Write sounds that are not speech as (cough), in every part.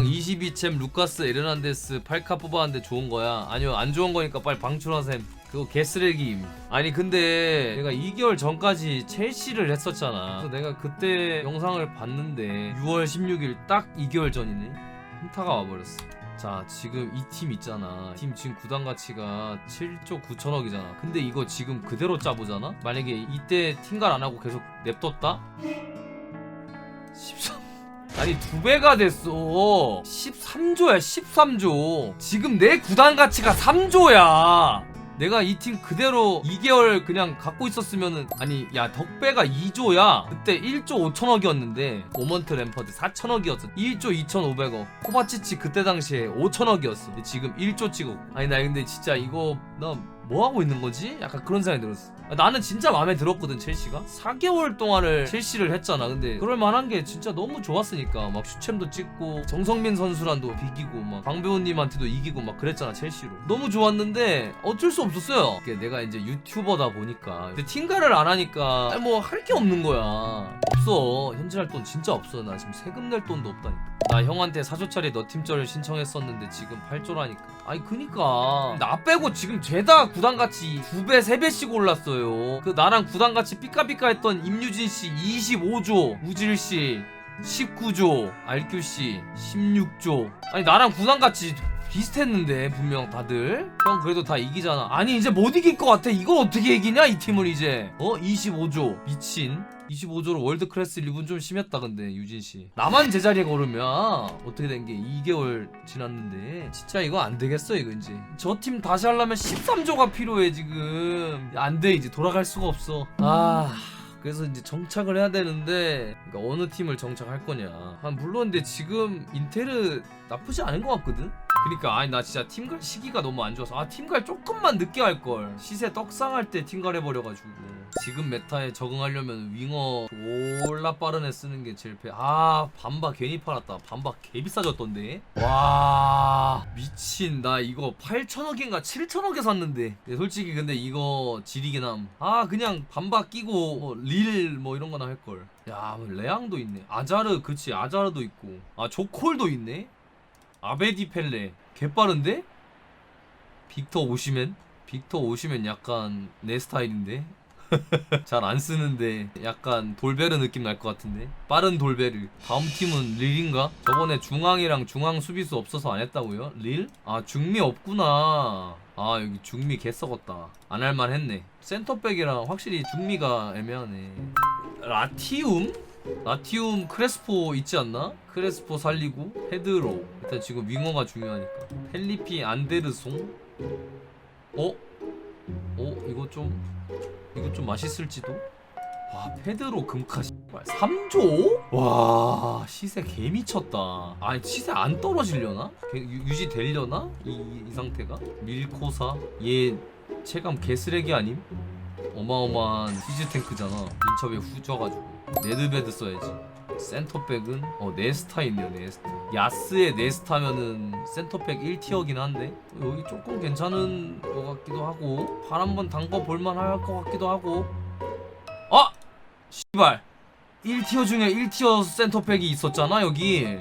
형 22챔 루카스 에르난데스 8카 뽑았는데 좋은 거야? 아니요 안 좋은 거니까 빨리 방출하셈 그거 개쓰레기임. 아니 근데 내가 2개월 전까지 첼시를 했었잖아. 그래서 내가 그때 영상을 봤는데 6월 16일 딱 2개월 전이네? 현타가 와버렸어. 자 지금 이 팀 있잖아. 팀 지금 구단 가치가 7조 9천억이잖아. 근데 이거 지금 그대로 짜보잖아? 만약에 이때 팀갈 안 하고 계속 냅뒀다? 13 아니 두 배가 됐어. 13조야 13조. 지금 내 구단 가치가 3조야. 내가 이 팀 그대로 2개월 그냥 갖고 있었으면은 아니 야 덕배가 2조야. 그때 1조 5천억이었는데 오먼트 램퍼드 4천억이었어. 1조 2,500억. 코바치치 그때 당시에 5천억이었어. 근데 지금 1조 찍어 아니 나 근데 진짜 이거 나 뭐 하고 있는 거지? 약간 그런 생각이 들었어. 아, 나는 진짜 마음에 들었거든 첼시가. 4개월 동안을 첼시를 했잖아. 근데 그럴 만한 게 진짜 너무 좋았으니까 막 슈챔도 찍고 정성민 선수랑도 비기고 막 방배우님한테도 이기고 막 그랬잖아 첼시로. 너무 좋았는데 어쩔 수 없었어요. 내가 이제 유튜버다 보니까 근데 팀가를 안 하니까 뭐 할 게 없는 거야. 없어. 현질할 돈 진짜 없어. 나 지금 세금 낼 돈도 없다니까. 나 형한테 4조짜리 너 팀절을 신청했었는데 지금 8조라니까. 아니 그니까 나 빼고 지금 죄다 구 단가치 2배 3배씩 올랐어요. 그 나랑 구단가치 삐까삐까 했던 임유진 씨 25조, 우질 씨 19조, 알규 씨 16조. 아니 나랑 구단가치 비슷했는데 분명 다들. 형 그래도 다 이기잖아. 아니 이제 못 이길 것 같아. 이걸 어떻게 이기냐 이 팀을 이제. 어? 25조. 미친 25조로 월드 클래스 1분 좀 심했다 근데 유진 씨. 나만 제자리에 걸으면 어떻게 된 게 2개월 지났는데. 진짜 이거 안 되겠어 이거 이제. 저팀 다시 하려면 13조가 필요해 지금. 안 돼 이제. 돌아갈 수가 없어. 아 그래서 이제 정착을 해야 되는데 그러니까 어느 팀을 정착할 거냐. 아, 물론 근데 지금 인테르 나쁘지 않은 것 같거든 그니까 아니 나 진짜 팀갈 시기가 너무 안 좋아서 아 팀갈 조금만 늦게 할 걸. 시세 떡상할 때 팀갈 해버려가지고. 지금 메타에 적응하려면 윙어 졸라 빠른 애 쓰는 게 제일 패아 반바 괜히 팔았다. 반바 개 비싸졌던데? 와 미친. 나 이거 8천억인가 7천억에 샀는데. 네, 솔직히 근데 이거 지리긴 함아 그냥 반바 끼고 릴뭐 이런 거나 할걸. 야뭐 레앙도 있네. 아자르 그치. 아자르도 있고. 아 조콜도 있네 아베디 펠레 개빠른데? 빅터 오시면? 빅터 오시면 약간 내 스타일인데? (laughs) 잘 안 쓰는데 약간 돌베르 느낌 날 것 같은데 빠른 돌베르 다음 팀은 릴인가? 저번에 중앙이랑 중앙 수비수 없어서 안 했다고요? 릴? 아 중미 없구나 아 여기 중미 개 썩었다 안 할 만 했네 센터백이랑 확실히 중미가 애매하네 라티움? 라티움 크레스포 있지 않나? 크레스포 살리고 헤드로 일단 지금 윙어가 중요하니까 펠리피 안데르송 어? 어? 이거 좀 이거 좀 맛있을지도? 와 페드로 금카 씨발 3조? 와 시세 개 미쳤다 아니 시세 안 떨어지려나? 유지되려나? 이, 이, 이 상태가? 밀코사 얘 체감 개쓰레기 아님? 어마어마한 시즈 탱크잖아 민첩에 후져가지고 네드베드 써야지. 센터백은 어 네스타 있네요 네스타. 야스의 네스타면은 센터백 1티어긴 한데 여기 조금 괜찮은 것 같기도 하고 발 한번 담궈 볼만 할 것 같기도 하고. 아! 씨발! 1티어 중에 1티어 센터백이 있었잖아 여기.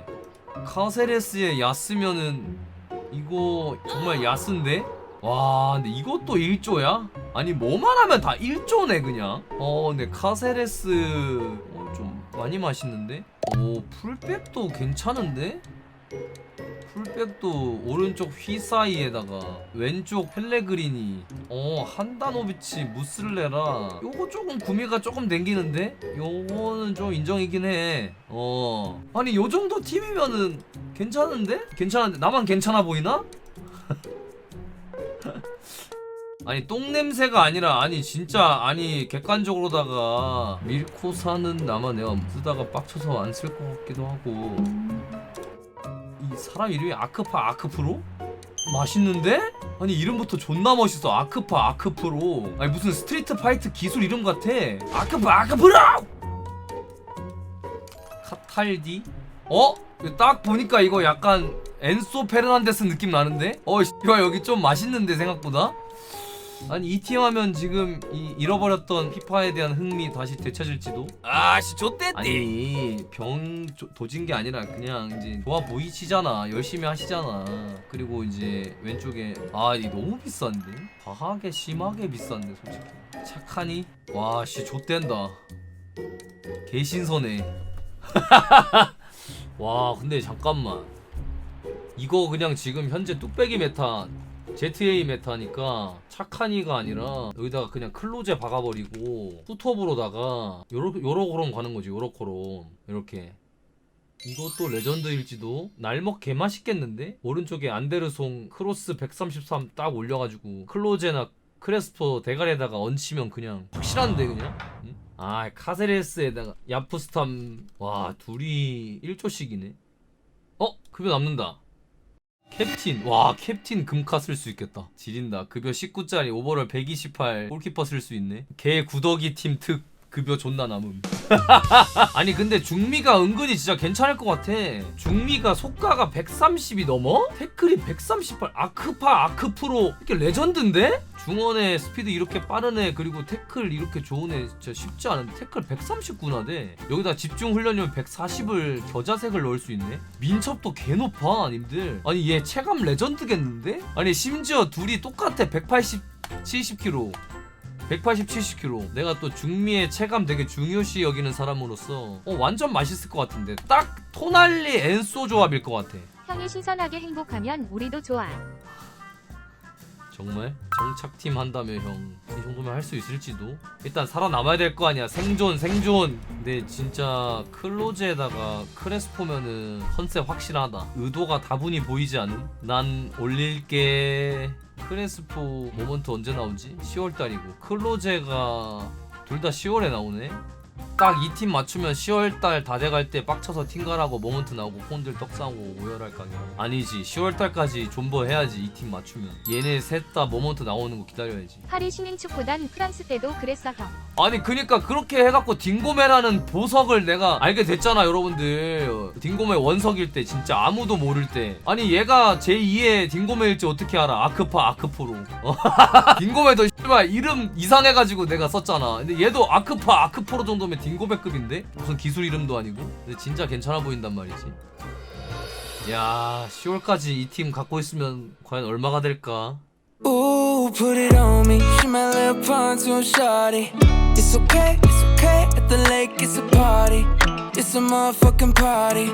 카세레스의 야스면은 이거 정말 야스인데? 와 근데 이것도 1조야? 아니 뭐만 하면 다 1조네 그냥 어 근데 카세레스 어, 좀 많이 맛있는데? 오 풀백도 괜찮은데? 풀백도 오른쪽 휘사이에다가 왼쪽 펠레그리니 어 한다노비치 무슬레라 요거 조금 구매가 조금 댕기는데? 요거는 좀 인정이긴 해어 아니 요 정도 팀이면은 괜찮은데? 괜찮은데 나만 괜찮아 보이나? (laughs) 아니 똥 냄새가 아니라 아니 진짜 아니 객관적으로다가 밀코사는 나만 내가 쓰다가 빡쳐서 안 쓸 것 같기도 하고 이 사람 이름이 아크파 아크프로? 맛있는데? 아니 이름부터 존나 멋있어 아크파 아크프로 아니 무슨 스트리트 파이트 기술 이름 같아 아크파 아크프로 카탈디? 어? 딱 보니까 이거 약간 엔소 페르난데스 느낌 나는데? 어, 이거 여기 좀 맛있는데 생각보다? 아니 이 팀 하면 지금 이 잃어버렸던 피파에 대한 흥미 다시 되찾을지도? 아씨 좆됐디 아니 병 조- 도진 게 아니라 그냥 이제 좋아 보이시잖아. 열심히 하시잖아. 그리고 이제 왼쪽에 아 이 너무 비싼데? 과하게 심하게 비싼데 솔직히. 착하니? 와씨 좆된다. 개신선해. (laughs) 와 근데 잠깐만 이거 그냥 지금 현재 뚝배기 메타 ZA 메타니까 착하니가 아니라 여기다가 그냥 클로제 박아버리고 푸톱으로다가 요러 요러고럼 가는 거지 요러코롬 이렇게. 이것도 레전드일지도 날먹 개 맛있겠는데? 오른쪽에 안데르송 크로스 133 딱 올려가지고 클로제나 크레스포 대가리에다가 얹히면 그냥 확실한데 그냥? 응? 아 카세레스에다가 야프스탐. 와 둘이 1조씩이네. 어? 급여 남는다 캡틴. 와 캡틴 금카 쓸 수 있겠다. 지린다. 급여 19짜리 오버롤 128 골키퍼 쓸 수 있네. 개 구더기 팀특 급여 존나 남음. (laughs) 아니 근데 중미가 은근히 진짜 괜찮을 것 같아. 중미가 속가가 130이 넘어? 태클이 138 아크파 아크프로 이렇게 레전드인데? 중원의 스피드 이렇게 빠른 애 그리고 태클 이렇게 좋은 애 진짜 쉽지 않은데. 태클 139나 돼 여기다 집중 훈련용 140을 겨자색을 넣을 수 있네. 민첩도 개 높아 님들. 아니 얘 체감 레전드겠는데? 아니 심지어 둘이 똑같아. 180 70kg 180, 70kg. 내가 또 중미의 체감 되게 중요시 여기는 사람으로서 어, 완전 맛있을 것 같은데. 딱 토날리 엔소 조합일 것 같아. 형이 신선하게 행복하면 우리도 좋아. 정말? 정착팀 한다며 형. 이 정도면 할 수 있을지도? 일단 살아남아야 될 거 아니야. 생존, 생존. 근데 진짜 클로즈에다가 크레스포면은 컨셉 확실하다. 의도가 다분히 보이지 않음? 난 올릴게. 크레스포 모먼트 언제 나오지? 10월달이고. 클로제가 둘 다 10월에 나오네? 딱 이 팀 맞추면 10월달 다 돼갈 때 빡쳐서 팅가라고 모먼트 나오고 폰들 떡상하고 오열할 각이 아니지. 10월달까지 존버 해야지 이 팀 맞추면. 얘네 셋 다 모먼트 나오는 거 기다려야지. 파리 신인축구단 프랑스 때도 그랬어 형. 아니 그니까 그렇게 해갖고 딩고메라는 보석을 내가 알게 됐잖아 여러분들. 딩고메 원석일 때 진짜 아무도 모를 때. 아니 얘가 제2의 딩고메일지 어떻게 알아? 아크파 아크프로. 어? (laughs) 딩고메도 씨발 이름 이상해가지고 내가 썼잖아. 근데 얘도 아크파 아크프로 정도 면 딩고메급인데 무슨 기술 이름도 아니고 근데 진짜 괜찮아 보인단 말이지 야 10월까지 이 팀 갖고 있으면 과연 얼마가 될까 Ooh, put it on me. She my little pontoon shawty. It's okay, it's okay. At the lake, it's a party. It's a motherfucking party.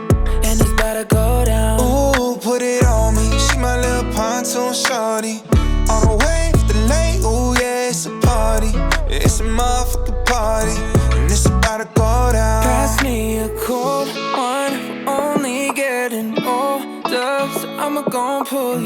And it's about to go down. Ooh, put it on me. She my little pontoon shorty. On the way to the lake. Ooh, yeah, it's a party. It's a motherfucking party. It's about to go down. Pass me a cold one. Only getting older. So I'ma gon' pull you